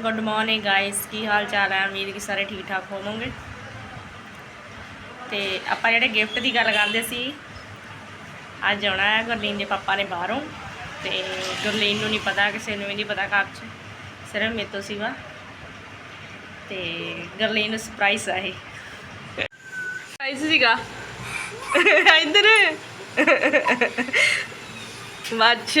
Good morning guys ਕੀ ਹਾਲ ਚਾਲ ਹੈ? ਉਮੀਦ ਕਿ ਸਾਰੇ ਠੀਕ ਠਾਕ ਹੋਵੋਗੇ। ਤੇ ਆਪਾਂ ਜਿਹੜੇ ਗਿਫਟ ਦੀ ਗੱਲ ਕਰਦੇ ਸੀ, ਅੱਜ ਆਉਣਾ ਹੈ ਗੁਰਲੀਨ ਦੇ ਪਾਪਾ ਨੇ ਬਾਹਰੋਂ। ਤੇ ਗੁਰਲੀਨ ਨੂੰ ਨਹੀਂ ਪਤਾ, ਕਿਸੇ ਨੂੰ ਵੀ ਨਹੀਂ ਪਤਾ ਘਰ 'ਚ। ਸਿਰਫ ਮੇਰੇ ਤੋਂ ਸਿਵਾ ਤੇ ਗੁਰਲੀਨ ਨੂੰ ਸਰਪ੍ਰਾਈਜ਼ ਆ ਇਹ। ਸਰਪ੍ਰਾਈਜ਼ ਸੀਗਾ। ਇੱਧਰ। ਮੱਛ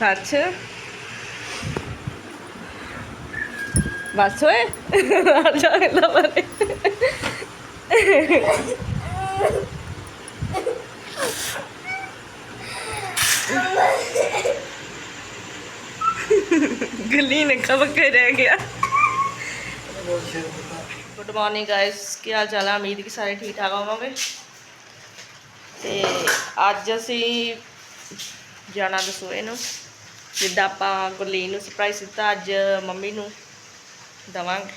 ਮੱਛ ਬਸ ਓਏ ਆ ਜਾ ਇਹਦਾ ਬਾਰੇ ਗਲੀ ਨੇ ਕਬ ਕੇ ਰਹਿ ਗਿਆ ਗੁੱਡ ਮਾਰਨਿੰਗ ਗਾਇਸ ਕੀ ਹਾਲ ਚਾਲ ਹੈ ਉਮੀਦ ਕਿ ਸਾਰੇ ਠੀਕ ਠਾਕ ਹੋਵੋਗੇ। ਤੇ ਅੱਜ ਅਸੀਂ ਜਾਣਾ ਦਸੋਏ ਨੂੰ। ਜਿੱਦਾਂ ਆਪਾਂ ਗੁਰਲੀਨ ਨੂੰ ਸਰਪ੍ਰਾਈਜ਼ ਦਿੱਤਾ, ਅੱਜ ਮੰਮੀ ਨੂੰ ਦਵਾਂਗੇ।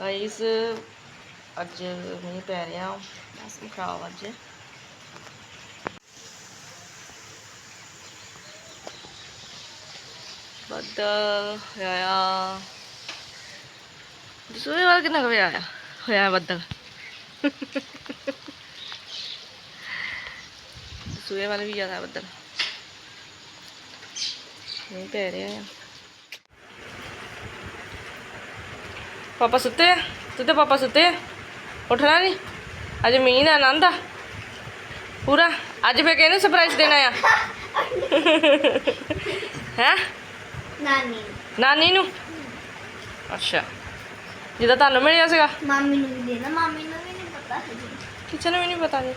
ਗਾਇਸ ਅੱਜ ਮੀਂਹ ਪੈ ਰਿਹਾ। ਮੌਸਮ ਖਰਾਬ ਅੱਜ। ਬੱਦਲ ਹੋਇਆ। ਦਸੋਏ ਵਾਲਾ ਕਿੰਨਾ ਕੁ ਹੋਇਆ ਹੋਇਆ ਬੱਦਲ। ਸੂਏ ਵਾਲੇ ਵੀ ਜ਼ਿਆਦਾ ਬੱਦਲ। ਨਹੀਂ ਪੈ ਰਿਹਾ ਆ। ਪਾਪਾ ਸੁੱਤੇ ਆ? ਤੂੰ ਤੇ ਪਾਪਾ ਸੁੱਤੇ ਆ? ਉੱਠਣਾ ਨਹੀਂ ਅੱਜ ਮੀਂਹ ਦਾ ਆਨੰਦ ਆ। ਪੂਰਾ? ਅੱਜ ਫੇਰ ਕਿਹਨੂੰ ਸਰਪ੍ਰਾਈਜ਼ ਦੇਣਾ ਆ? ਹੈ? ਨਾਨੀ। ਨਾਨੀ ਨੂੰ? ਅੱਛਾ। ਜਿਹਦਾ ਤੁਹਾਨੂੰ ਮਿਲਿਆ ਸੀਗਾ ਮਾਮੀ ਨੂੰ ਵੀ ਦੇਣਾ ਮਾਮੀ ਨੂੰ ਵੀ ਨਹੀਂ ਪਤਾ ਹਜੇ ਕਿਸੇ ਨੂੰ ਵੀ ਨਹੀਂ ਪਤਾ ਜੀ